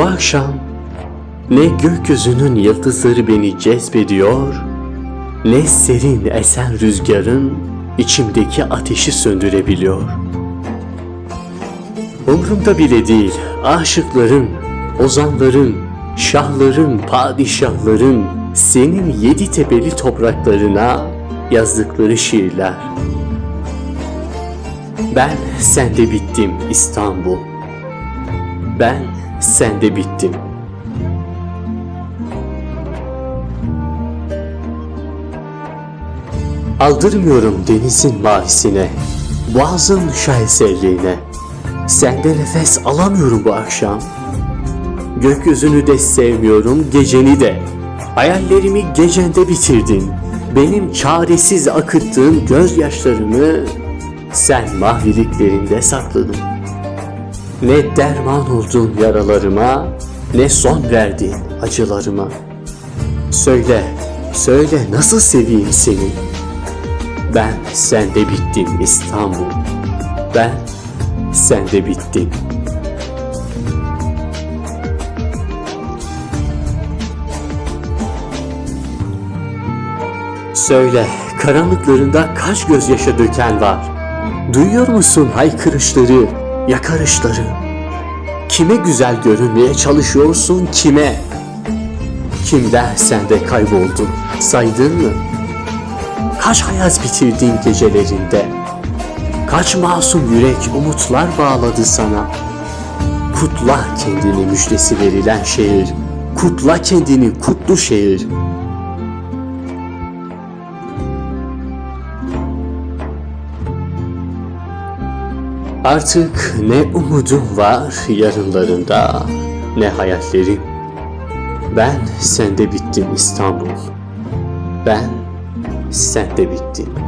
Bu akşam ne gökyüzünün yıldızları beni cezbediyor, ne serin esen rüzgarın içimdeki ateşi söndürebiliyor. Umrumda bile değil aşıkların, ozanların, şahların, padişahların senin yedi tepeli topraklarına yazdıkları şiirler. Ben sende bittim İstanbul. Ben sende bittim. Aldırmıyorum denizin mavisine, boğazın şaheserliğine. Sende nefes alamıyorum bu akşam. Gökyüzünü de sevmiyorum, geceni de. Hayallerimi gecende bitirdin. Benim çaresiz akıttığım gözyaşlarımı sen maviliklerinde sakladın. Ne derman oldun yaralarıma, ne son verdin acılarıma. Söyle, söyle nasıl seveyim seni? Ben sende bittim İstanbul. Ben sende bittim. Söyle, karanlıklarında kaç gözyaşı döken var? Duyuyor musun haykırışları, yakarışları? Kime güzel görünmeye çalışıyorsun, kime? Kim dersen de kayboldun, saydın mı? Kaç hayat bitirdin gecelerinde? Kaç masum yürek umutlar bağladı sana? Kutla kendini müjdesi verilen şehir. Kutla kendini kutlu şehir. Artık ne umudum var yarınlarında ne hayallerim. Ben sende bittim İstanbul. Ben sende bittim.